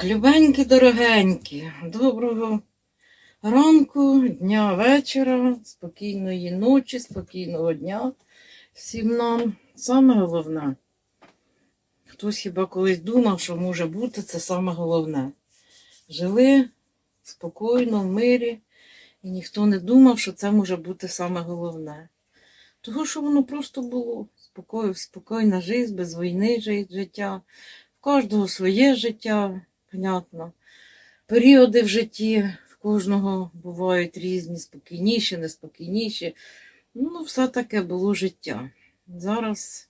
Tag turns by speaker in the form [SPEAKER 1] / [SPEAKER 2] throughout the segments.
[SPEAKER 1] Так, любенькі, дорогенькі, доброго ранку, дня, вечора, спокійної ночі, спокійного дня всім нам. Саме головне. Хтось хіба колись думав, що може бути, це саме головне. Жили спокійно, в мирі, і ніхто не думав, що це може бути саме головне. Того, що воно просто було спокою, спокійна життя, без війни життя. В кожного своє життя, понятно. Періоди в житті в кожного бувають різні, спокійніші, неспокійніші. Ну, все таке було життя. Зараз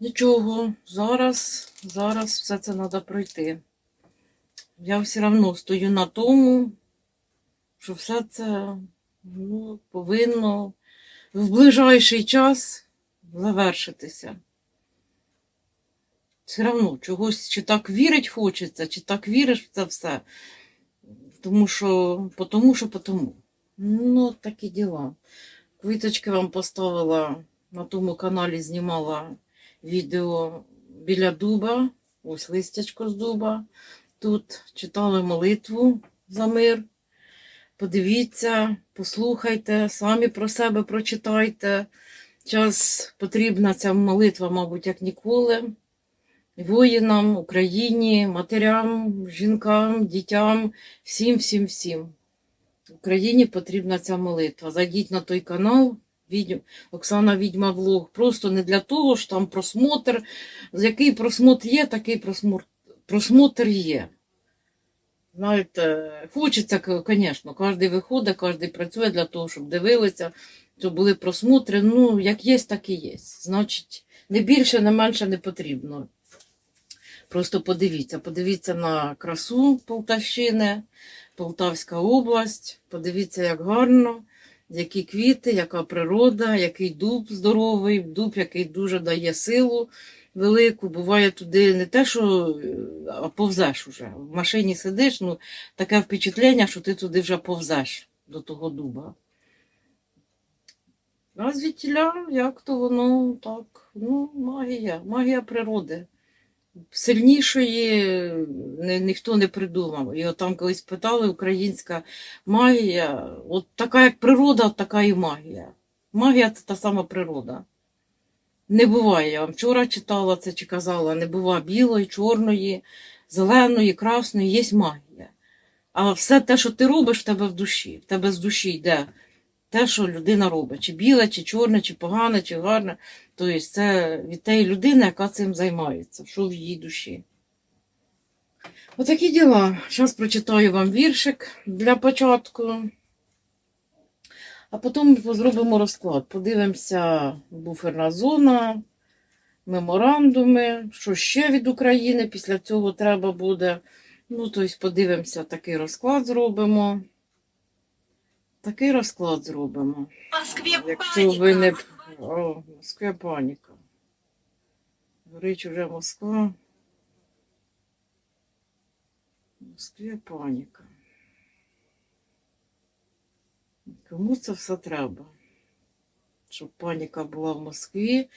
[SPEAKER 1] нічого, зараз, зараз все це треба пройти. Я все одно стою на тому, що все це ну, повинно в ближайший час завершитися. Все одно чогось чи так вірить хочеться, чи так віриш в це все. Тому що, потому що, потому. Ну, такі діла. Квіточки вам поставила на тому каналі, знімала відео біля дуба, ось листячко з дуба. Тут читали молитву за мир. Подивіться, послухайте, самі про себе прочитайте. Час потрібна ця молитва, мабуть, як ніколи. Воїнам, Україні, матерям, жінкам, дітям, всім, всім, всім. Україні потрібна ця молитва. Зайдіть на той канал, Оксана Відьма Влог. Просто не для того, що там просмотр. Який просмотр є, такий просмотр, просмотр є. Знаєте, хочеться, звісно, кожен виходить, кожен працює для того, щоб дивилися, щоб були просмотри. Ну, як є, так і є. Значить, не більше, не менше не потрібно. Просто подивіться, подивіться на красу Полтавщини, Полтавська область, подивіться, як гарно, які квіти, яка природа, який дуб здоровий, дуб, який дуже дає силу велику. Буває туди не те, що е, а повзеш уже. В машині сидиш, ну таке впечатлення, що ти туди вже повзеш до того дуба. А звідтіля, як то воно так, ну, магія, магія природи. Сильнішої ні, ніхто не придумав. І от там колись питали українська магія, от така як природа, така і магія. Магія це та сама природа. Не буває, я вам вчора читала це чи казала, не буває білої, чорної, зеленої, красної, є магія. А все те, що ти робиш, в тебе в душі. В тебе з душі йде те, що людина робить. Чи біле, чи чорне, чи погане, чи гарне. Тобто це від тієї людини, яка цим займається, що в її душі. Отакі діла. Зараз прочитаю вам віршик для початку. А потім зробимо розклад. Подивимося, буферна зона, меморандуми, що ще від України після цього треба буде. Ну, тобто, подивимося, такий розклад зробимо. Такий розклад зробимо. Якщо ви не. О, в Москві паніка. Горить уже Москва. В Москві паніка. Кому це все треба? Щоб паніка була в Москві.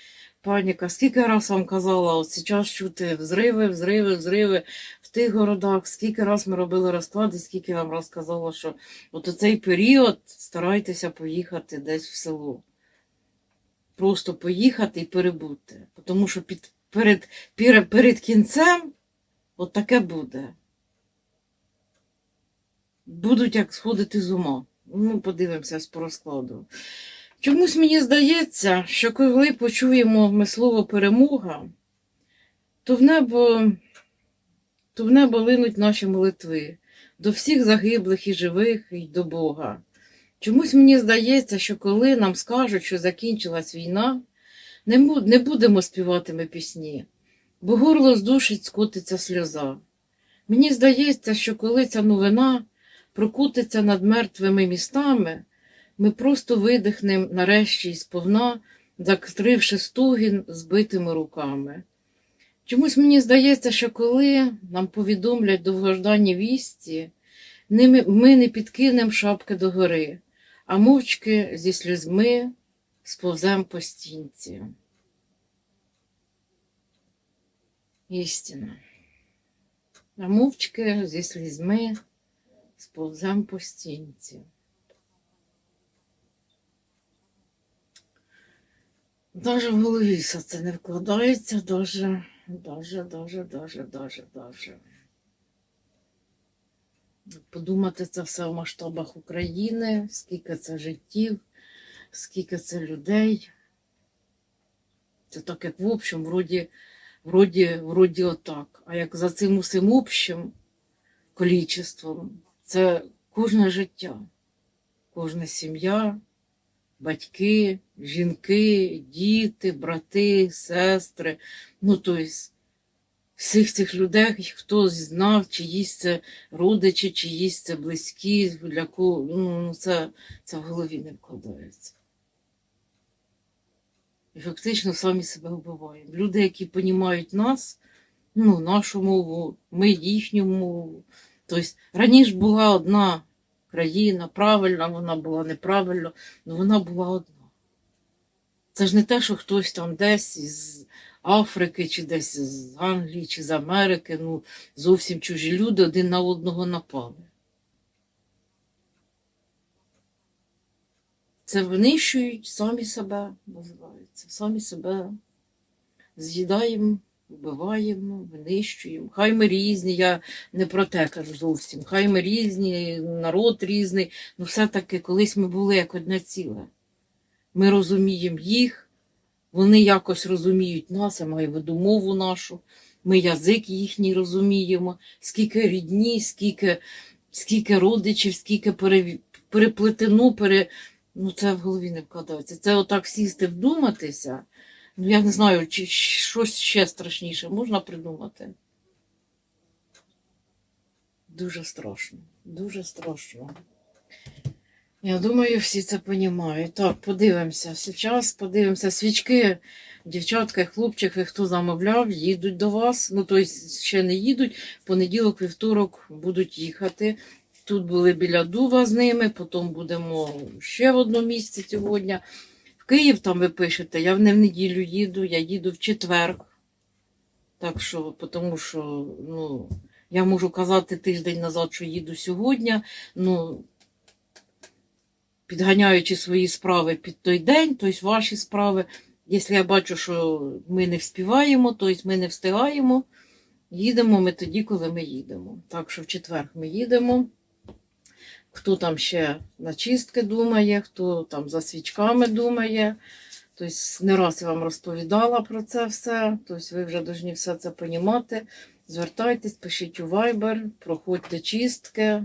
[SPEAKER 1] Паніка. Скільки раз вам казала, от зараз чути взриви, взриви, взриви в тих городах. Скільки раз ми робили розклади, скільки вам раз казала, що от у цей період старайтеся поїхати десь в село. Просто поїхати і перебути. Тому що під, перед, перед, перед кінцем от таке буде. Будуть як сходити з ума. Ну, подивимося по розкладу. Чомусь мені здається, що коли почуємо ми слово перемога, то в небо, то в небо линуть наші молитви до всіх загиблих і живих, і до Бога. Чомусь мені здається, що коли нам скажуть, що закінчилась війна, не, будемо співати ми пісні, бо горло здушить, скотиться сльоза. Мені здається, що коли ця новина прокутиться над мертвими містами, ми просто видихнем нарешті сповна, закривши стугін збитими руками. Чомусь мені здається, що коли нам повідомлять довгожданні вісті, ми не підкинем шапки догори, а мовчки зі сльозьми сповзем по стінці. Істина. А мовчки зі слізьми сповзем по стінці. Даже в голові все це не вкладається, даже, даже, даже, даже, даже, даже. Подумати це все в масштабах України, скільки це життів, скільки це людей. Це так, як в общем, вроді, вроді, вроді отак. А як за цим усім общим количеством, це кожне життя, кожна сім'я, батьки, жінки, діти, брати, сестри. Ну, тобто, всіх цих людей, хто знав, чиїсь це родичі, чиїсь це близькі, для кого ну, це, це в голові не вкладається. І фактично самі себе вбиваємо. Люди, які розуміють нас, ну, нашу мову, ми їхню мову. Тобто раніше була одна країна, правильна, вона була неправильна, але вона була одна. Це ж не те, що хтось там десь із Африки, чи десь з Англії, чи з Америки, ну, зовсім чужі люди один на одного напали. Це винищують самі себе, називається. Самі себе з'їдаємо, вбиваємо, винищуємо. Хай ми різні, я не про те кажу зовсім. Хай ми різні, народ різний, ну все-таки колись ми були як одне ціле. Ми розуміємо їх, вони якось розуміють нас, я маю виду мову нашу, ми язик їхній розуміємо, скільки рідні, скільки, скільки родичів, скільки пере, переплетено, пере, ну це в голові не вкладається. Це отак сісти, вдуматися. Ну, я не знаю, чи щось ще страшніше можна придумати. Дуже страшно, дуже страшно. Я думаю, всі це розуміють. Так, подивимося. Зараз подивимося. Свічки, дівчатка хлопчики, хто замовляв, їдуть до вас. Ну, тобто ще не їдуть. Понеділок, вівторок будуть їхати. Тут були біля Дува з ними, потім будемо ще в одному місці сьогодні. Київ там ви пишете, я не в неділю їду, я їду в четвер. Так що, тому що, ну, я можу казати тиждень назад, що їду сьогодні. Ну, підганяючи свої справи під той день, тобто ваші справи. Якщо я бачу, що ми не вспіваємо, тобто ми не встигаємо, їдемо ми тоді, коли ми їдемо. Так що в четвер ми їдемо. Хто там ще на чистки думає, хто там за свічками думає. Тобто не раз я вам розповідала про це все. Тобто ви вже повинні все це розуміти. Звертайтесь, пишіть у Viber, проходьте чистки,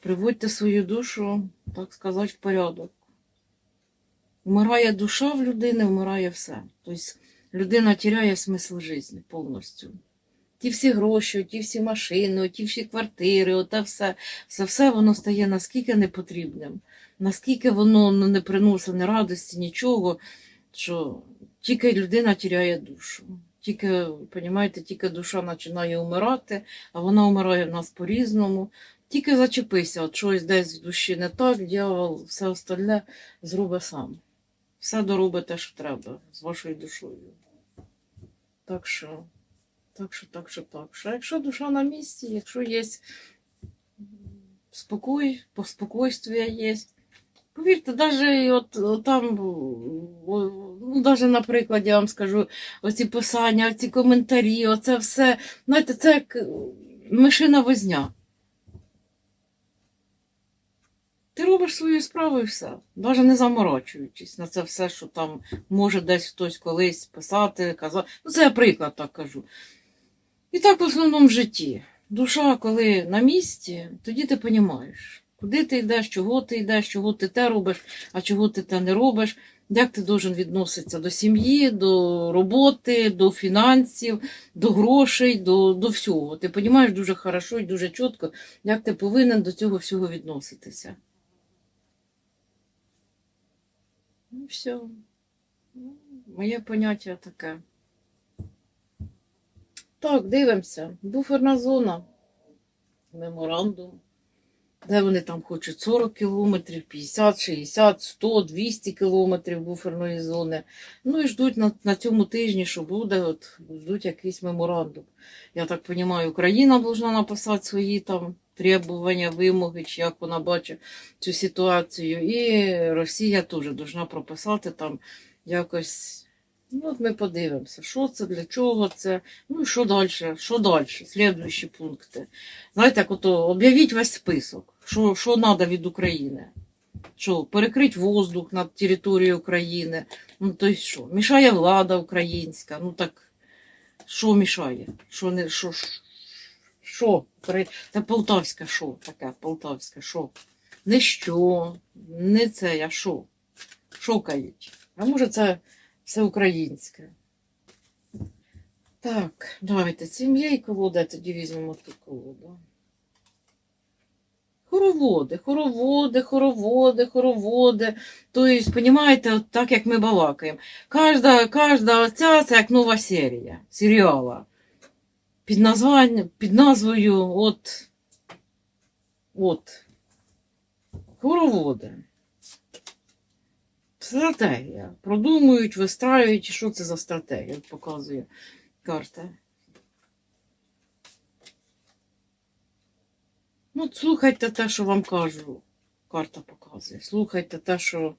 [SPEAKER 1] приводьте свою душу, так сказати, в порядок. Вмирає душа в людини, вмирає все. Тобто людина тіряє смисл життя повністю. Ті всі гроші, ті всі машини, ті всі квартири, оте все, все, все воно стає наскільки непотрібним, наскільки воно ну, не приносить ні радості, нічого, що тільки людина тіряє душу. Тільки, розумієте, тільки душа починає вмирати, а вона вмирає в нас по-різному. Тільки зачепися, от щось десь в душі не так, дьявол, все остальне зробить сам. Все доробить те, що треба з вашою душою. Так що, так що, так що, так що. Якщо душа на місці, якщо є спокій, спокойствие є. Повірте, навіть от, от там, ну, навіть на прикладі я вам скажу, оці писання, оці коментарі, оце все. Знаєте, це як мишина возня. Ти робиш свою справу і все, навіть не заморочуючись на це все, що там може десь хтось колись писати, казати. Ну, це я приклад так кажу. І так в основному в житті. Душа, коли на місці, тоді ти розумієш, куди ти йдеш, чого ти йдеш, чого ти те робиш, а чого ти те не робиш, як ти должен відноситися до сім'ї, до роботи, до фінансів, до грошей, до, до всього. Ти розумієш дуже хорошо і дуже чітко, як ти повинен до цього всього відноситися. Ну, все. Ну, Моє поняття таке. Так, дивимося. Буферна зона. Меморандум. де вони там хочуть 40 кілометрів, 50, 60, 100, 200 кілометрів буферної зони. Ну і ждуть на, на цьому тижні, що буде, от, ждуть якийсь меморандум. Я так розумію, Україна повинна написати свої там требування, вимоги, чи як вона бачить цю ситуацію. І Росія теж повинна прописати там якось. Ну, от ми подивимося, що це, для чого це, ну і що далі, що далі, слідуючі пункти. Знаєте, як ото об'явіть весь список, що, що треба від України. Що, перекрить воздух над територією України. Ну, то есть що, мішає влада українська. Ну так, що мішає? Що не, що, що? Це полтавська що таке, полтавська що? Не що, не це, а що? Що кають? А може це все українське? Так, давайте сім'я і колода, тоді візьмемо ту колоду. Хороводи, хороводи, хороводи, хороводи. Тобто, розумієте, так як ми балакаємо. Кожна, кожна оця це як нова серія серіала. Під, названь, під назвою от, от хороводи. Стратегія. Продумують, вистраюють, що це за стратегія, показує карта. Ну, слухайте те, що вам кажу. Карта показує. Слухайте те, що.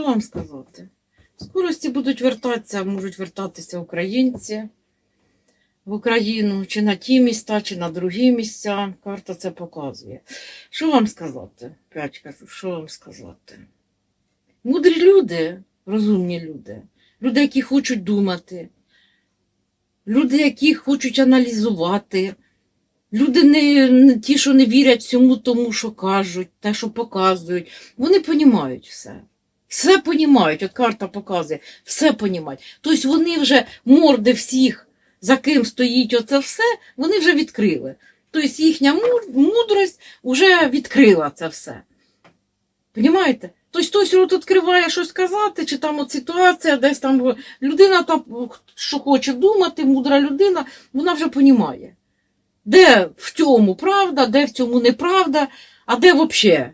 [SPEAKER 1] Що вам сказати? В скорості будуть вертатися, можуть вертатися українці в Україну, чи на ті міста, чи на другі місця. Карта це показує. Що вам сказати? П'ять кажу, що вам сказати? Мудрі люди, розумні люди, люди, які хочуть думати, люди, які хочуть аналізувати, люди, не, ті, що не вірять всьому тому, що кажуть, те, що показують, вони понімають все. Все понімають, от карта показує, все понімають. Тобто вони вже морди всіх за ким стоїть оце все, вони вже відкрили. Тобто їхня мудрость вже відкрила це все. Понімаєте? Тобто хтось рот відкриває щось сказати, чи там от ситуація, десь там людина, там, що хоче думати, мудра людина, вона вже понімає. Де в цьому правда, де в цьому неправда, а де взагалі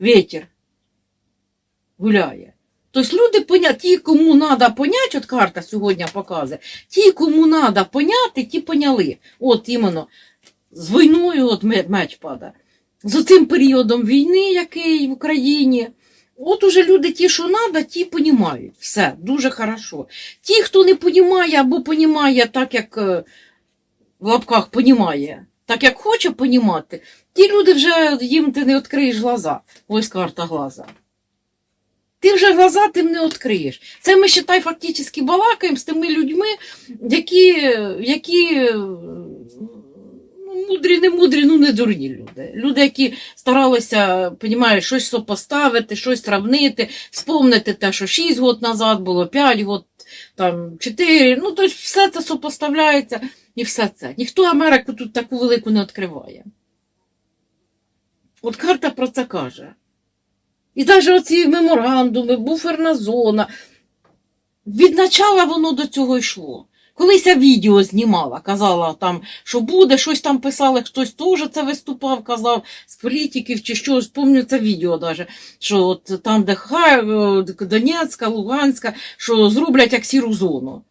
[SPEAKER 1] вітер гуляє. Тобто люди поня... ті, кому треба поняти, от карта сьогодні показує, ті, кому треба поняти, ті поняли. От іменно з війною от меч падає. З цим періодом війни, який в Україні. От уже люди ті, що треба, ті понімають. Все, дуже хорошо. Ті, хто не понімає або понімає так, як е, в лапках понімає, так як хоче понімати, ті люди вже їм ти не відкриєш глаза. Ось карта глаза. Ти вже глаза тим не відкриєш. Це ми, считай, фактично балакаємо з тими людьми, які, які ну, мудрі, не мудрі, ну не дурні люди. Люди, які старалися, понімаєш, щось сопоставити, щось сравнити, спомнити те, що 6 років назад було, 5 років, там, 4, ну, тобто все це сопоставляється і все це. Ніхто Америку тут таку велику не відкриває. От карта про це каже. І навіть оці меморандуми, буферна зона. Від начала воно до цього йшло. Колись я відео знімала, казала там, що буде, щось там писали, хтось теж це виступав, казав з політиків чи щось. Пам'ятаю це відео даже, що от там, де Хай, е, Донецька, Луганська, що зроблять як сіру зону.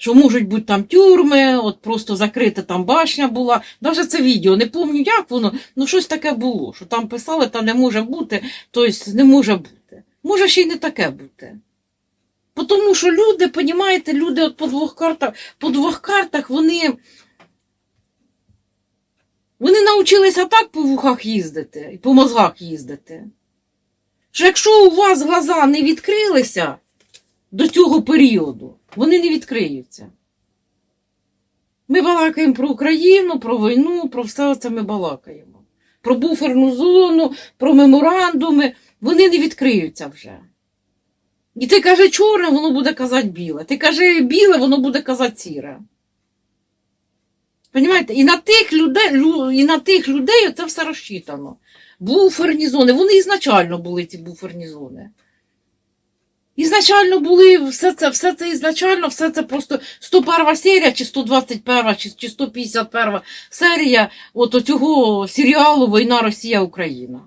[SPEAKER 1] Що можуть бути там тюрми, от просто закрита там башня була. Даже це відео, не пам'ятаю, як воно, ну щось таке було, що там писали, та не може бути, тобто не може бути. Може ще й не таке бути. Тому що люди, понімаєте, люди от по двох картах, по двох картах вони. Вони навчилися так по вухах їздити і по мозгах їздити. Що якщо у вас глаза не відкрилися до цього періоду, вони не відкриються. Ми балакаємо про Україну, про війну, про все це ми балакаємо. Про буферну зону, про меморандуми. Вони не відкриються вже. І ти каже чорне, воно буде казати біле. Ти каже біле, воно буде казати сіре. Понімаєте? І на тих людей, і на тих людей це все розчитано. Буферні зони. Вони ізначально були ці буферні зони. Ізначально були все це, все це ізначально, все це просто 101 серія, чи 121, чи, чи 151 серія от цього серіалу Війна Росія-Україна.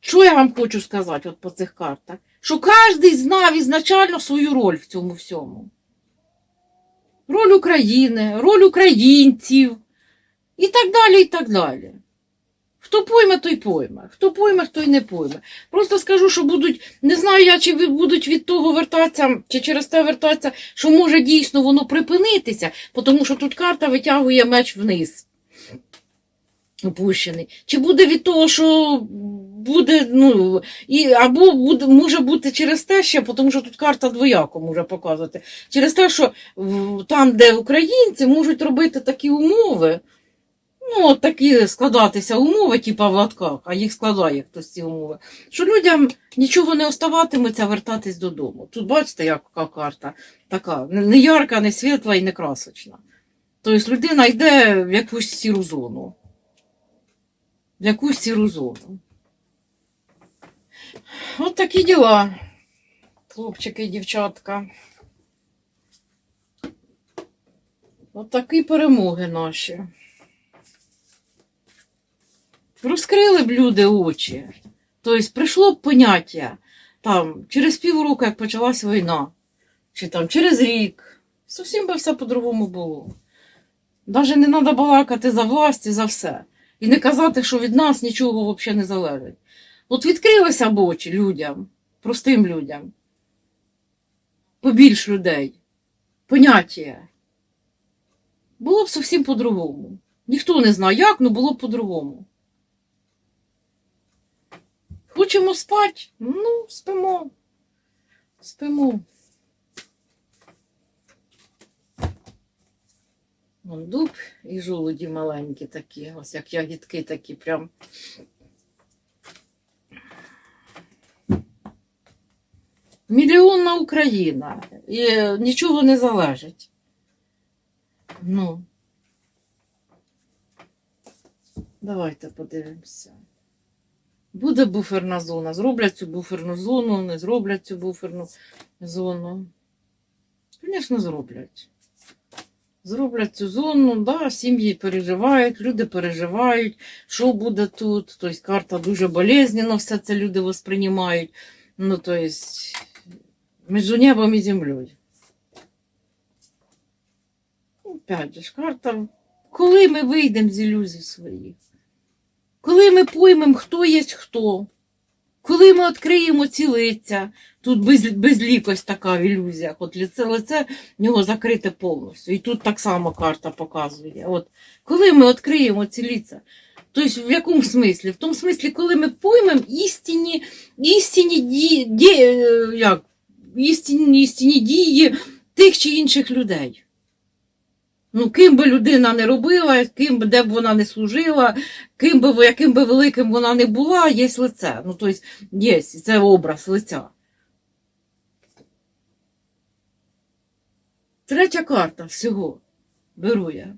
[SPEAKER 1] Що я вам хочу сказати от по цих картах? Що кожен знав ізначально свою роль в цьому всьому. Роль України, роль українців і так далі, і так далі. Хто пойме, той пойме. Хто пойме, той не пойме. Просто скажу, що будуть, не знаю я, чи будуть від того вертатися, чи через те вертатися, що може дійсно воно припинитися, тому що тут карта витягує меч вниз. Опущений. Чи буде від того, що буде, ну, і, або буде, може бути через те ще, тому що тут карта двояко може показувати. Через те, що там, де українці, можуть робити такі умови, ну, от такі складатися умови, типа в латках, а їх складає хтось ці умови, що людям нічого не оставатиметься вертатись додому. Тут бачите, яка карта така, не ярка, не світла і не красочна. Тобто людина йде в якусь сіру зону. В якусь сіру зону. От такі діла, хлопчики і дівчатка. От такі перемоги наші. Розкрили б люди очі. Тобто прийшло б поняття там, через півроку, як почалась війна, чи там через рік. Зовсім би все по-другому було. Навіть не треба балакати за власть і за все. І не казати, що від нас нічого взагалі не залежить. От відкрилися б очі людям, простим людям, побільш людей, поняття. Було б зовсім по-другому. Ніхто не знає як, але було б по-другому. Хочемо спати? Ну, спимо. Спимо. Вон дуб і жолуді маленькі такі, ось як ягідки такі прям. Мільйонна Україна. І нічого не залежить. Ну. Давайте подивимося. Буде буферна зона. Зроблять цю буферну зону, не зроблять цю буферну зону. Звісно, зроблять. Зроблять цю зону, да, сім'ї переживають, люди переживають, що буде тут. Тобто карта дуже болезненно, все це люди восприймають. Ну, тобто, між небом і землею. Опять же карта. Коли ми вийдемо з ілюзій своїх? Коли ми поймемо, хто є хто? Коли ми відкриємо ці лиця, тут без, безлікость така в ілюзіях, от лице, лице в нього закрите повністю. І тут так само карта показує. От, коли ми відкриємо ці лиця, тобто в якому смислі? В тому смислі, коли ми поймемо істинні, істинні, ді, ді, е, як, істинні, істинні дії тих чи інших людей. Ну, ким би людина не робила, ким би де б вона не служила, ким би, яким би великим вона не була, є лице. Ну, тобто, є, це образ лиця. Третя карта всього. Беру я.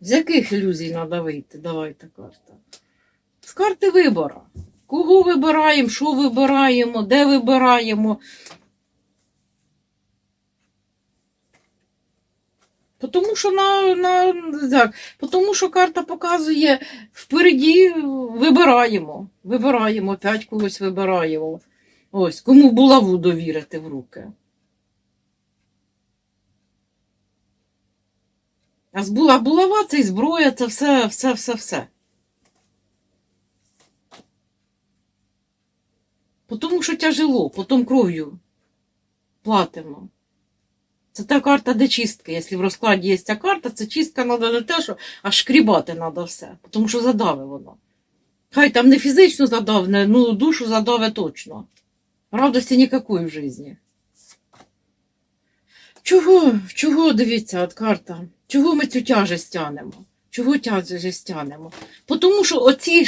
[SPEAKER 1] З яких ілюзій треба вийти? Давайте карта. З карти вибора. Кого вибираємо, що вибираємо, де вибираємо. Тому що на, на так, тому що карта показує впереді вибираємо. Вибираємо, п'ять когось вибираємо. Ось, кому булаву довірити в руки. А була булава це і зброя, це все, все, все, все. Тому що тяжело, потім кров'ю платимо. Це та карта, де чистка. Якщо в розкладі є ця карта, це чистка треба не те, що аж шкрібати треба все, тому що задаве воно. Хай там не фізично задавне, ну душу задаве точно. Радості ніякої в житті. Чого, чого, дивіться, от карта, чого ми цю тяжесть тянемо? Чого тяжесть тянемо? Тому що оці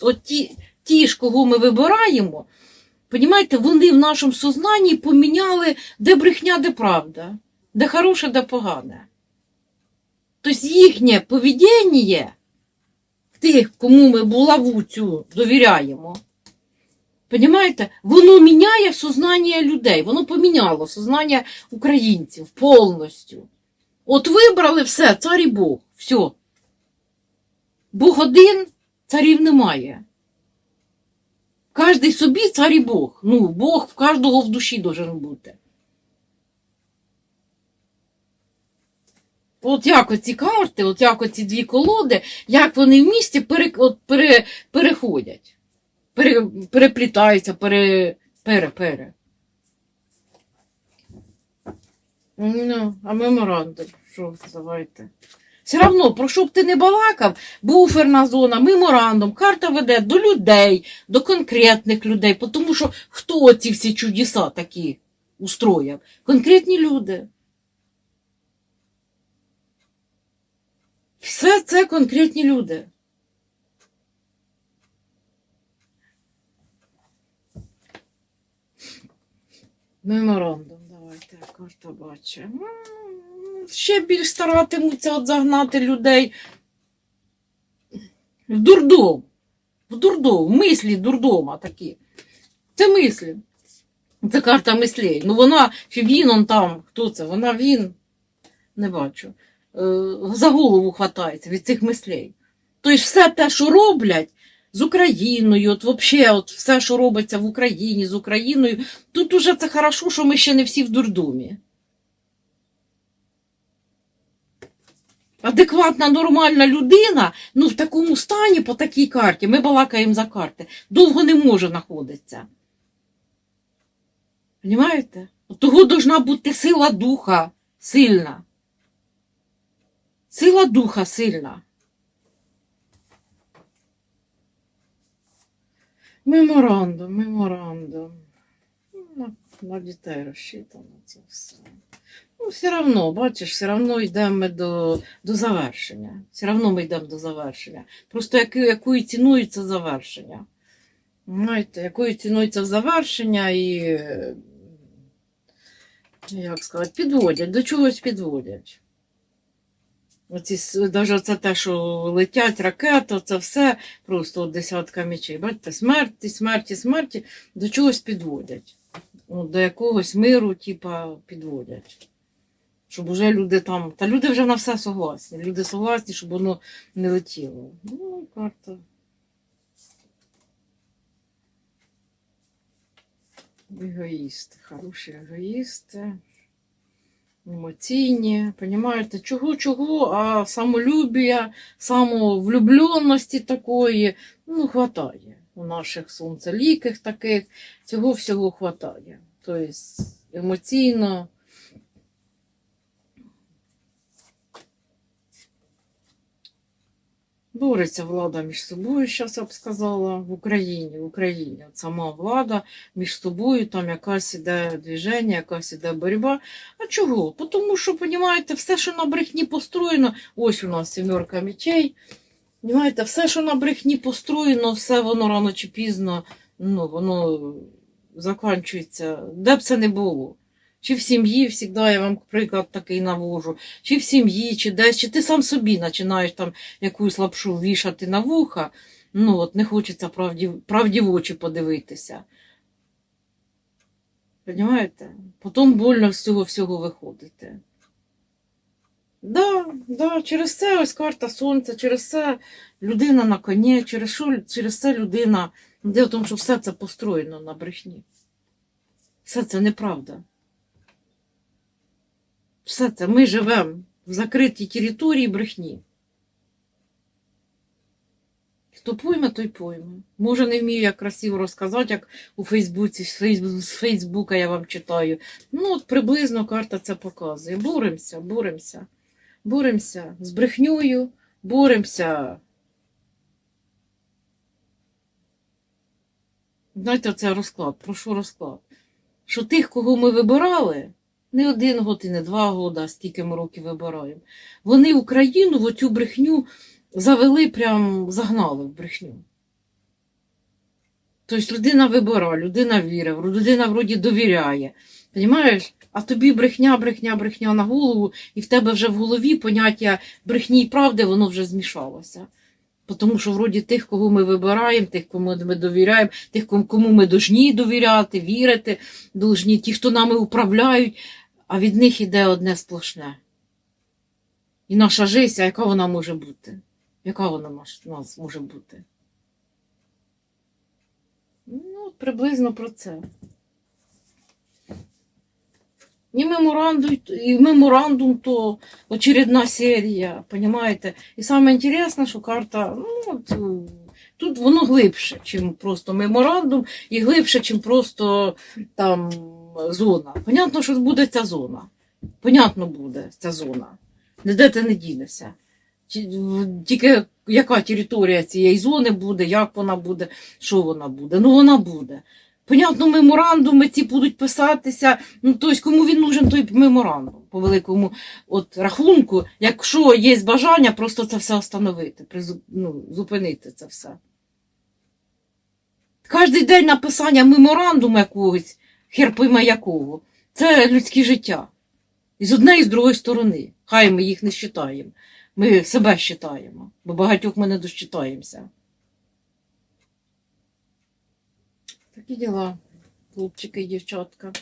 [SPEAKER 1] оті, ті ж, кого ми вибираємо, Понімаєте, вони в нашому сознанні поміняли, де брехня, де правда, де хороше, де погане. Тобто їхнє поведіння тих, кому ми булаву цю довіряємо, Понімаєте, воно міняє сознання людей, воно поміняло сознання українців повністю. От вибрали все, цар і Бог, все. Бог один, царів немає. Кожний собі цар і Бог. Ну, Бог в кожного в душі должен бути. От як оці карти, от як оці дві колоди, як вони в місті пере, от, пере, переходять, пере, переплітаються, пере, пере, пере. Ну, а меморандум, що давайте. Все одно, про що б ти не балакав, буферна зона, меморандум, карта веде до людей, до конкретних людей, тому що хто ці всі чудеса такі устроїв? Конкретні люди. Все це конкретні люди. Меморандум, давайте, карта бачить. Ще більш старатимуться от загнати людей в дурдом. В дурдом, мислі дурдома такі. Це мислі. Це карта мислей. Ну вона, він он там, хто це? Вона він. Не бачу. Е, за голову хватається від цих мислей. Тобто все те, що роблять з Україною, от вообще, от все, що робиться в Україні з Україною, тут уже це хорошо, що ми ще не всі в дурдомі. Адекватна, нормальна людина, ну в такому стані по такій карті, ми балакаємо за карти, довго не може знаходитися. Понимаєте? Того должна бути сила духа сильна. Сила духа сильна. Меморандум, меморандум. Ну, На, на дітей розчитано це все. Ну, все одно, бачиш, все одно йдемо ми до, до завершення. Все одно ми йдемо до завершення. Просто яку, якою ціною це завершення. Знаєте, якою ціною це завершення і, як сказати, підводять, до чогось підводять. Оці, даже це те, що летять ракети, це все просто десятка мечей. Бачите, смерті, смерті, смерті до чогось підводять. До якогось миру, типа, підводять. Щоб уже люди там. Та люди вже на все согласні. Люди согласні, щоб воно не летіло. Ну, карта. Егоїсти, хороші егоїсти емоційні, понімаєте, чого, чого, а самолюбія, самовлюбленості такої, ну, хватає у наших сонцеліких таких, цього всього хватає. Тобто емоційно. Бореться влада між собою, зараз я б сказала, в Україні, в Україні. От сама влада між собою, там якась іде движення, якась іде боротьба. А чого? Тому що, розумієте, все, що на брехні построєно, ось у нас сімерка мечей. Понімаєте, все, що на брехні построєно, все воно рано чи пізно, ну, воно закінчується, де б це не було. Чи в сім'ї, завжди я вам приклад такий навожу, чи в сім'ї, чи десь, чи ти сам собі починаєш там якусь лапшу вішати на вуха, ну от не хочеться правді, правді в очі подивитися. Понимаєте? Потім больно з цього всього виходити. Да, да, через це ось карта сонця, через це людина на коні, через, що, через це людина. Де в тому, що все це построєно на брехні. Все це неправда. Все це ми живемо в закритій території брехні. Хто пойме, той пойме. Може, не вмію як красиво розказати, як у Фейсбуці, з Фейсбука я вам читаю. Ну, от приблизно карта це показує. Боремося, боремося, боремося з брехньою, боремося. Знаєте, це розклад. Про що розклад? Що тих, кого ми вибирали, не один год і не два года, скільки ми років вибираємо, вони Україну в оцю брехню завели, прям загнали в брехню. Тобто людина вибирає, людина вірить, людина вроді довіряє. Понімаєш? А тобі брехня, брехня, брехня на голову, і в тебе вже в голові поняття брехні і правди, воно вже змішалося. Тому що вроді тих, кого ми вибираємо, тих, кому ми довіряємо, тих, кому ми должні довіряти, вірити, должні, ті, хто нами управляють, а від них іде одне сплошне. І наша життя, яка вона може бути? Яка вона у нас може бути? Ну, приблизно про це. І меморандум, і меморандум то очередна серія, понимаєте? І саме інтересне, що карта, ну, от, е, тут воно глибше, чим просто меморандум, і глибше, чим просто там зона. Понятно, що буде ця зона. Понятно буде ця зона. Ніде ти не дінешся. Тільки яка територія цієї зони буде, як вона буде, що вона буде. Ну вона буде. Понятно, меморандуми ці будуть писатися. Ну, тобто, кому він нужен, той меморандум по великому от, рахунку, якщо є бажання, просто це все остановити, призу- ну, зупинити це все. Кожний день написання меморандуму якогось, хер Маякову. це людське життя. І з однієї і з другої сторони. Хай ми їх не считаємо. Ми себе считаємо, бо багатьох ми не досчитаємося. Такі діла, хлопчики і дівчатка.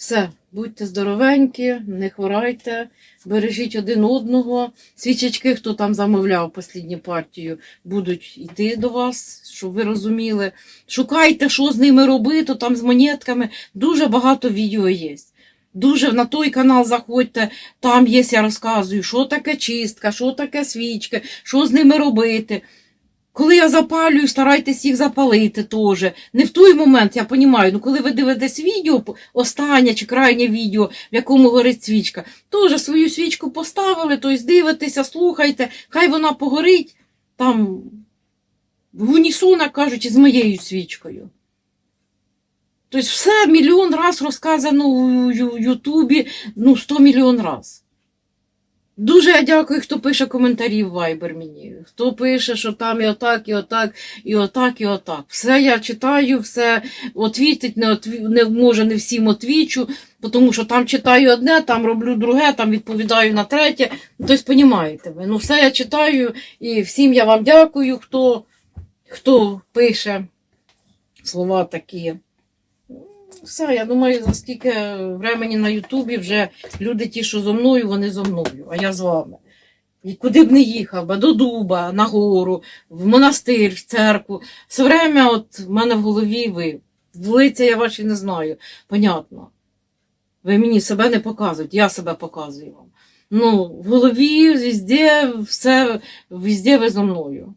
[SPEAKER 1] Все, будьте здоровенькі, не хворайте, бережіть один одного. Свічечки, хто там замовляв останню партію, будуть йти до вас, щоб ви розуміли. Шукайте, що з ними робити, там з монетками. Дуже багато відео є. Дуже на той канал заходьте, там є, я розказую, що таке чистка, що таке свічки, що з ними робити. Коли я запалюю, старайтесь їх запалити теж. Не в той момент, я розумію, ну коли ви дивитесь відео, останнє чи крайнє відео, в якому горить свічка, теж свою свічку поставили, тобто дивитеся, слухайте, хай вона погорить там в унісонах, кажуть, з моєю свічкою. Тобто все мільйон раз розказано у Ютубі, ну, сто мільйон раз. Дуже я дякую, хто пише коментарі в Viber мені. Хто пише, що там і отак, і отак, і отак, і отак. Все я читаю, все отвітить, не, отві... не може не всім отвічу, тому що там читаю одне, там роблю друге, там відповідаю на третє. Тобто, понімаєте ви. Ну, все я читаю, і всім я вам дякую, хто, хто пише слова такі. Все, я думаю, за скільки времени на Ютубі вже люди ті, що зо мною, вони зо мною, а я з вами. І куди б не їхав, би, до дуба, на гору, в монастир, в церкву. Все время от в мене в голові ви. В лиця я ваші не знаю, понятно. Ви мені себе не показуєте, я себе показую вам. Ну, в голові, везде, все, везде ви зо мною.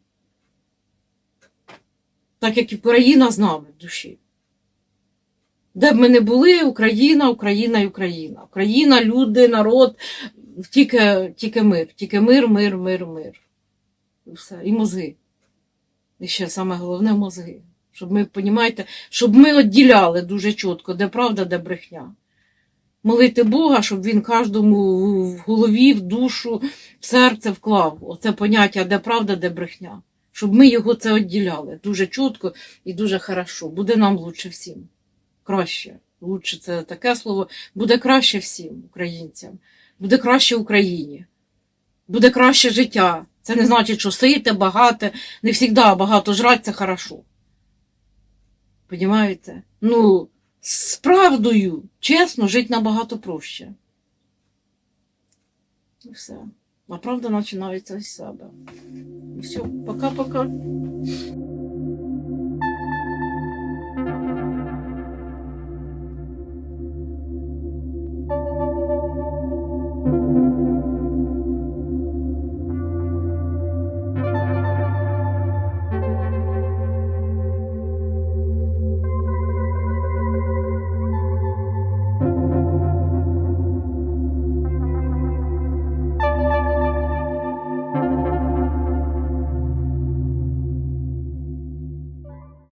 [SPEAKER 1] Так як і Україна з нами в душі. Де б ми не були, Україна, Україна і Україна. Україна, люди, народ, тільки, тільки мир, тільки мир, мир, мир, мир. І все. І мозги. І ще саме головне мозги. Щоб ми, понімаєте, щоб ми відділяли дуже чітко, де правда, де брехня. Молити Бога, щоб він кожному в голові, в душу, в серце вклав. Оце поняття, де правда, де брехня. Щоб ми його це відділяли дуже чітко і дуже хорошо. Буде нам лучше всім краще. Лучше це таке слово. Буде краще всім українцям. Буде краще Україні. Буде краще життя. Це не значить, що сите, багате. Не завжди багато жрати це хорошо. Понімаєте? Ну, з правдою, чесно, жити набагато проще. І все. А правда починається з себе. Все, пока-пока.